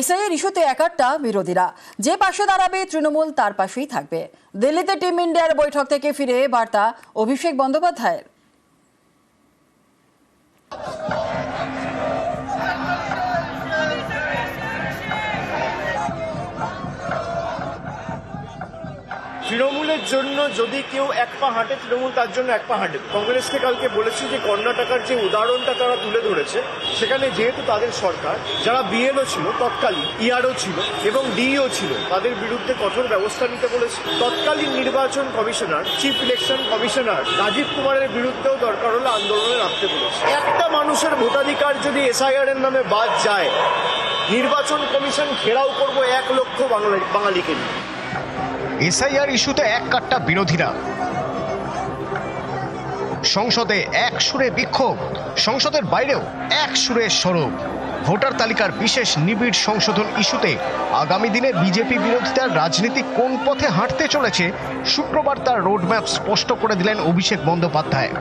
এসআইয়ের ইস্যুতে একাট্টা বিরোধীরা। যে পাশে দাঁড়াবে তৃণমূল, তার পাশেই থাকবে। দিল্লিতে টিম ইন্ডিয়ার বৈঠক থেকে ফিরে বার্তা অভিষেক বন্দ্যোপাধ্যায়ের। তৃণমূলের জন্য যদি কেউ এক পা হাঁটে, তৃণমূল তার জন্য এক পা হাঁটে। কংগ্রেসকে কালকে বলেছি যে কর্ণাটকার যে উদাহরণটা তারা তুলে ধরেছে, সেখানে যেহেতু তাদের সরকার, যারা বিএলও ছিল, তৎকালীন ইআরও ছিল এবং ডিইও ছিল, তাদের বিরুদ্ধে কঠোর ব্যবস্থা নিতে বলেছে। তৎকালীন নির্বাচন commissioner chief election commissioner Rajeev কুমারের বিরুদ্ধেও দরকার হলে আন্দোলনে রাখতে বলেছে। একটা মানুষের ভোটাধিকার যদি এসআইআর এর নামে বাদ যায়, নির্বাচন কমিশন ঘেরাও করব এক লক্ষ বাঙালি বাঙালিকে নিয়ে। এসআইআর ইস্যুতে এক কাট্টা বিরোধীরা। সংসদে এক সুরে বিক্ষোভ, সংসদের বাইরেও এক সুরে সরব। ভোটার তালিকার বিশেষ নিবিড় সংশোধন ইস্যুতে আগামী দিনে বিজেপি বিরোধিতার রাজনীতি কোন পথে হাঁটতে চলেছে, শুক্রবার তার রোডম্যাপ স্পষ্ট করে দিলেন অভিষেক বন্দ্যোপাধ্যায়।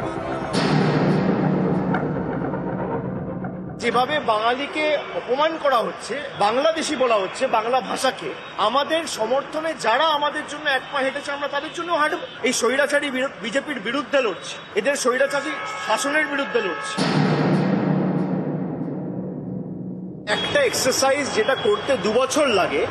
যেভাবে বাঙালিকে অপমান করা হচ্ছে, বাংলাদেশি বলা হচ্ছে, বাংলা ভাষাকে, আমাদের সমর্থনে যারা আমাদের জন্য এক পা হেঁটেছে, আমরা তাদের জন্য হাঁটব। এই স্বৈরাচারী বিরো- বিজেপির বিরুদ্ধে লড়ছে। এদের স্বৈরাচারী শাসনের বিরুদ্ধে লড়ছে। একটা এক্সারসাইজ যেটা করতে দু বছর লাগে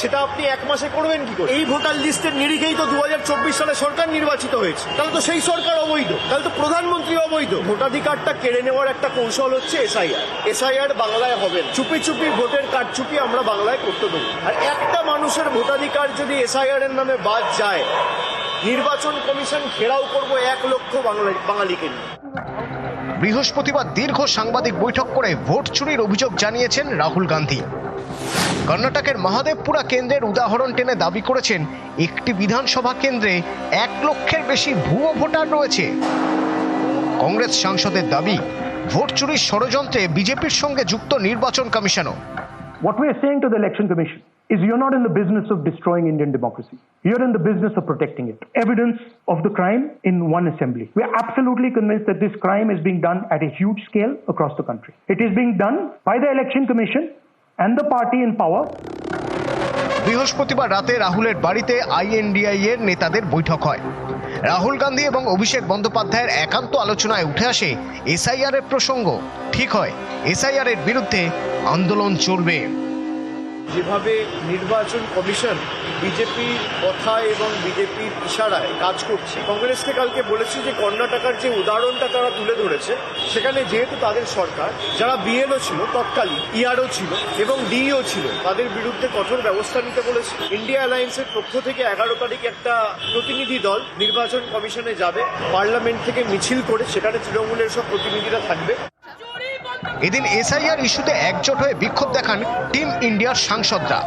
সেটা আপনি এক মাসে করবেন কি করে? এই ভোটার লিস্টের নিরিখেই তো দুহাজার চব্বিশ সালে সরকার নির্বাচিত হয়েছে। তাহলে তো সেই সরকার অবৈধ। তাহলে তো প্রধানমন্ত্রী অবৈধ। ভোটাধিকারটা কেড়ে নেওয়ার একটা কৌশল হচ্ছে এসআইআর। এসআইআর বাংলায় হবে। চুপি চুপি ভোটের কার্ড কারচুপি আমরা বাংলায় করতে দেবো। আর একটা মানুষের ভোটাধিকার যদি এসআইআর এর নামে বাদ যায়, নির্বাচন কমিশন ঘেরাও করব এক লক্ষ বাঙালি বাঙালিকে নিয়ে। বৃহস্পতিবার দীর্ঘ সাংবাদিক বৈঠক করে ভোট চুরির অভিযোগ জানিয়েছেন রাহুল গান্ধী। কর্ণাটকের মহাদেবপুরা কেন্দ্রের উদাহরণ টেনে দাবি করেছেন একটি বিধানসভা কেন্দ্রে এক লক্ষের বেশি ভুয়ো ভোটার রয়েছে কংগ্রেস সাংসদের দাবি ভোট চুরির ষড়যন্ত্রে বিজেপির সঙ্গে যুক্ত নির্বাচন কমিশনও What we are saying to the Election Commission is you're not in the business of destroying Indian democracy. You're in the business of protecting it. Evidence of the crime in one assembly. We are absolutely convinced that this crime is being done at a huge scale across the country. It is being done by the Election Commission and the party in power. বৃহস্পতিবার রাতে রাহুলের বাড়িতে INDI এর নেতাদের বৈঠক হয়। রাহুল গান্ধী এবং অভিষেক বন্দ্যোপাধ্যায়ের একান্ত আলোচনায় উঠে আসে এসআইআর এর প্রসঙ্গ। ঠিক হয় এসআইআর এর বিরুদ্ধে আন্দোলন চলবে। যেভাবে নির্বাচন কমিশন বিজেপির কথা এবং বিজেপির ইশারায় কাজ করছে। কংগ্রেসকে কালকে বলেছি যে কর্ণাটকার যে উদাহরণটা তারা তুলে ধরেছে, সেখানে যেহেতু তাদের সরকার, যারা বিএলও ছিল, তৎকালীন ইআরও ছিল এবং ডিইও ছিল, তাদের বিরুদ্ধে কঠোর ব্যবস্থা নিতে বলেছে। ইন্ডিয়া অ্যালায়েন্সের পক্ষ থেকে এগারো তারিখ একটা প্রতিনিধি দল নির্বাচন কমিশনে যাবে, পার্লামেন্ট থেকে মিছিল করে সেখানে তৃণমূলের সব প্রতিনিধিরা থাকবে। এদিন এসআইআর ইস্যুতে একজোট হয়ে বিক্ষোভ দেখান টিম ইন্ডিয়ার সাংসদরা।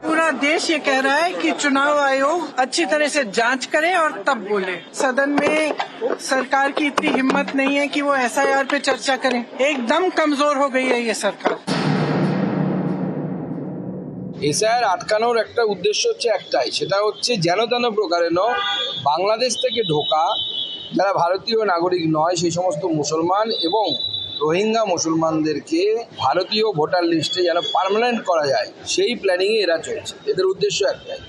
पूरा देश ये कह रहा है कि चुनाव आयोग अच्छी तरह से जांच करे और तब बोले सदन में सरकार की इतनी हिम्मत नहीं है कि वो एसआईआर पे चर्चा करे एकदम कमजोर हो गई है ये सरकार এসআইআর আটকানোর একটা উদ্দেশ্য হচ্ছে একটাই সেটা হচ্ছে যেন তেন প্রকারেণ বাংলাদেশ থেকে ঢোকা যারা ভারতীয় নাগরিক নয় সেই সমস্ত মুসলমান এবং রোহিঙ্গা মুসলমানদেরকে ভারতীয় ভোটার লিস্টে যেন পার্মানেন্ট করা যায়, সেই প্ল্যানিংয়ে এরা চলছে। এদের উদ্দেশ্য একটাই।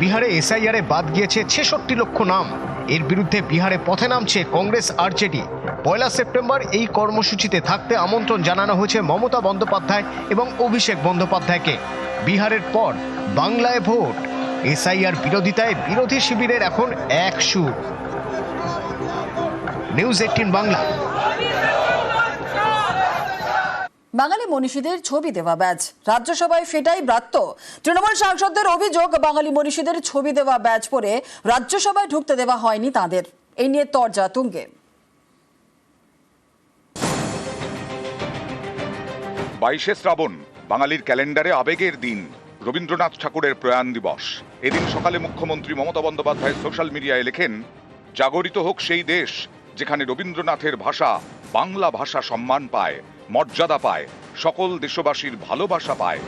বিহারে এসআইআর বাদ গিয়েছে ছেষট্টি লক্ষ নাম। এর বিরুদ্ধে বিহারে পথে নামছে কংগ্রেস আরজেডি। পয়লা সেপ্টেম্বর এই কর্মসূচিতে থাকতে আমন্ত্রণ জানানো হয়েছে মমতা বন্দ্যোপাধ্যায় এবং অভিষেক বন্দ্যোপাধ্যায়কে। বিহারের পর বাংলায় ভোট। এসআইআর বিরোধিতায় বিরোধী শিবিরের এখন এক সুর। News eighteen Bangla. বাঙালি মনীষীদের ছবি দেওয়া ব্যাচ। রাজ্যসভায় সেটাই ব্রাত্য। তৃণমূল সাংসদদের অভিযোগ, বাঙালি মনীষীদের ছবি দেওয়া ব্যাচ পরে রাজ্যসভায় ঢুকতে দেওয়া হয়নি তাদের। এই নিয়ে তরজা তুঙ্গে। বাইশে শ্রাবণ, বাঙালির ক্যালেন্ডারে আবেগের দিন, রবীন্দ্রনাথ ঠাকুরের প্রয়াণ দিবস। এদিন সকালে মুখ্যমন্ত্রী মমতা বন্দ্যোপাধ্যায় সোশ্যাল মিডিয়ায় লেখেন, জাগরিত হোক সেই দেশ যেখানে রবীন্দ্রনাথের ভাষা বাংলা ভাষা সম্মান পায়, মর্যাদা পায়, সকল দেশবাসীর ভালোবাসা পায়।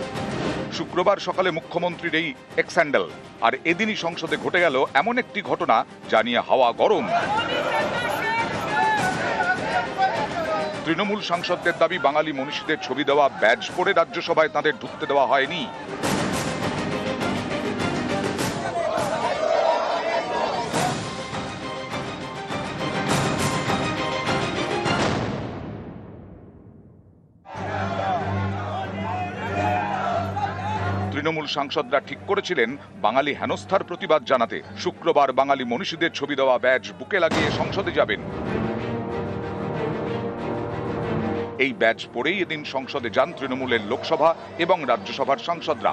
শুক্রবার সকালে মুখ্যমন্ত্রীর এই এক্স্যান্ডেল আর এদিনই সংসদে ঘটে গেল এমন একটি ঘটনা যা নিয়ে হাওয়া গরম। তৃণমূল সাংসদদের দাবি, বাঙালি মনীষীদের ছবি দেওয়া ব্যাজ পরে রাজ্যসভায় তাদের ঢুকতে দেওয়া হয়নি। তৃণমূল সাংসদরা ঠিক করেছিলেন বাঙালি হেনস্থার প্রতিবাদ জানাতে। শুক্রবার বাঙালি মনীষীদের ছবি দেওয়া ব্যাজ বুকে লাগিয়ে সংসদে যাবেন। এই ব্যাজ পরেই এদিন সংসদে যান তৃণমূলের লোকসভা এবং রাজ্যসভার সাংসদরা।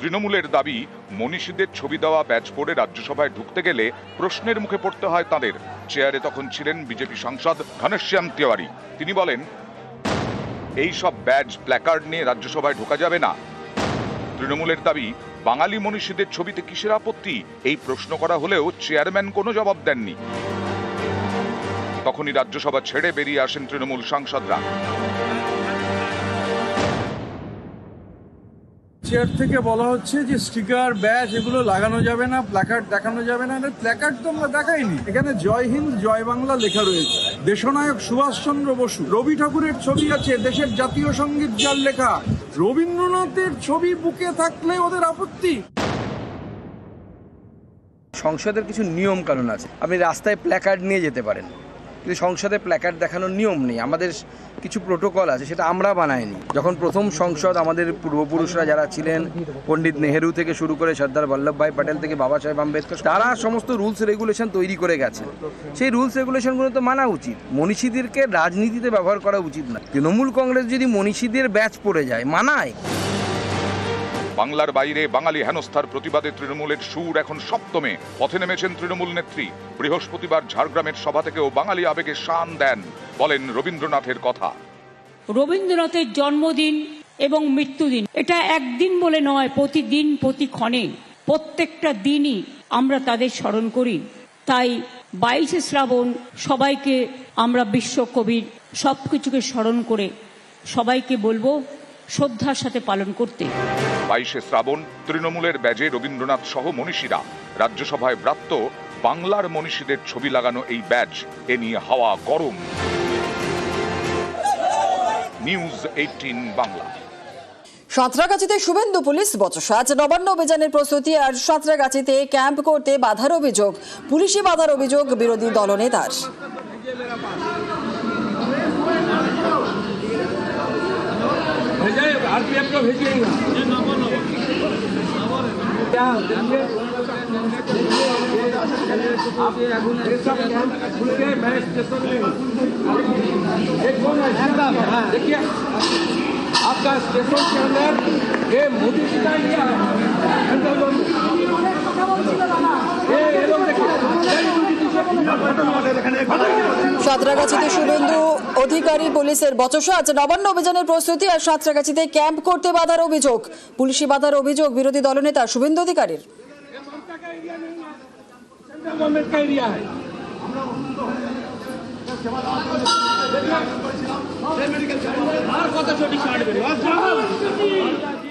তৃণমূলের দাবি, মনীষীদের ছবি দেওয়া ব্যাচ পরে রাজ্যসভায় ঢুকতে গেলে প্রশ্নের মুখে পড়তে হয় তাদের। চেয়ারে তখন ছিলেন বিজেপি সাংসদ ঘনশ্যাম তিওয়ারি। তিনি বলেন এই সব ব্যাজ প্ল্যাকার্ড নিয়ে রাজ্যসভায় ঢোকা যাবে না। তৃণমূলের দাবি, বাঙালি মনীষীদের ছবিতে কিসের আপত্তি? এই প্রশ্ন করা হলেও চেয়ারম্যান কোনো জবাব দেননি। তখনই রাজ্যসভা ছেড়ে বেরিয়ে আসেন তৃণমূল সাংসদরা। চেয়ার থেকে বলা হচ্ছে যে স্টিকার ব্যাচ এগুলো লাগানো যাবে না প্ল্যাকার্ড দেখানো যাবে না প্ল্যাকার্ড তো আমরা দেখাইনি। এখানে জয় হিন্দ, জয় বাংলা লেখা রয়েছে। দেশনায়ক সুভাষচন্দ্র বসু, রবি ঠাকুরের ছবি আছে, দেশের জাতীয় সংগীত যার লেখা, রবীন্দ্রনাথের ছবি বুকে থাকলে ওদের আপত্তি। সংসদের কিছু নিয়ম কানুন আছে। আপনি রাস্তায় প্ল্যাকার্ড নিয়ে যেতে পারেন। কিন্তু সংসদে প্ল্যাকার্ড দেখানোর নিয়ম নেই। আমাদের কিছু প্রোটোকল আছে, সেটা আমরা বানাইনি। যখন প্রথম সংসদ আমাদের পূর্বপুরুষরা যারা ছিলেন, পণ্ডিত নেহেরু থেকে শুরু করে সর্দার বল্লভভাই প্যাটেল থেকে বাবা সাহেব আম্বেদকর, তারা সমস্ত রুলস রেগুলেশন তৈরি করে গেছে। সেই রুলস রেগুলেশনগুলো তো মানা উচিত। মনীষীদেরকে রাজনীতিতে ব্যবহার করা উচিত না। তৃণমূল কংগ্রেস যদি মনীষীদের ব্যাচ পড়ে যায়, মানায়। বাংলার বাইরে বাঙালি হেনস্থার প্রতিবাদে তৃণমূলের সুর এখন সপ্তমে। পথে নেমেছেন তৃণমূল নেত্রী। বৃহস্পতিবার ঝাড়গ্রামের সভা থেকেও বাঙালি আবেগে শান দেন, বলেন রবীন্দ্রনাথের কথা। রবীন্দ্রনাথের জন্মদিন এবং মৃত্যুদিন, এটা একদিন বলে নয়, প্রতিদিন, প্রতিক্ষণে। প্রত্যেকটা দিনই আমরা তাদের স্মরণ করি। তাই বাইশে শ্রাবণ সবাইকে আমরা বিশ্বকবির সব কিছুকে স্মরণ করে সবাইকে বলব শ্রদ্ধার সাথে পালন করতে। বাইশে শ্রাবণ তৃণমূলের ব্যাজে রবীন্দ্রনাথ সহ মনীষীরা। রাজ্যসভায় ব্রাত্য বাংলার মনীষীদের ছবি লাগানো এই ব্যাজ এ নিয়ে হাওয়া গরম। News eighteen Bangla. সাঁতরাগাছিতে Suvendu police বচসা। আজ নবান্ন অভিযানের প্রস্তুতি আর সাঁতরাগাছিতে ক্যাম্প করতে বাধার অভিযোগ। পুলিশি বাধার অভিযোগ বিরোধী দলনেতার। को भेजिएगा। हाँ, देखिए। आपका स्टेशन के अंदर ये मोदी जी का इंडिया है? সাঁতরাগাছিতে শুভেন্দু অধিকারী পুলিশের বচসা আছে। নবান্ন অভিযানের প্রস্তুতি আর সাঁতরাগাছিতে ক্যাম্প করতে বাধার অভিযোগ। পুলিশি বাধার অভিযোগ বিরোধী দলনেতা শুভেন্দু অধিকারীর।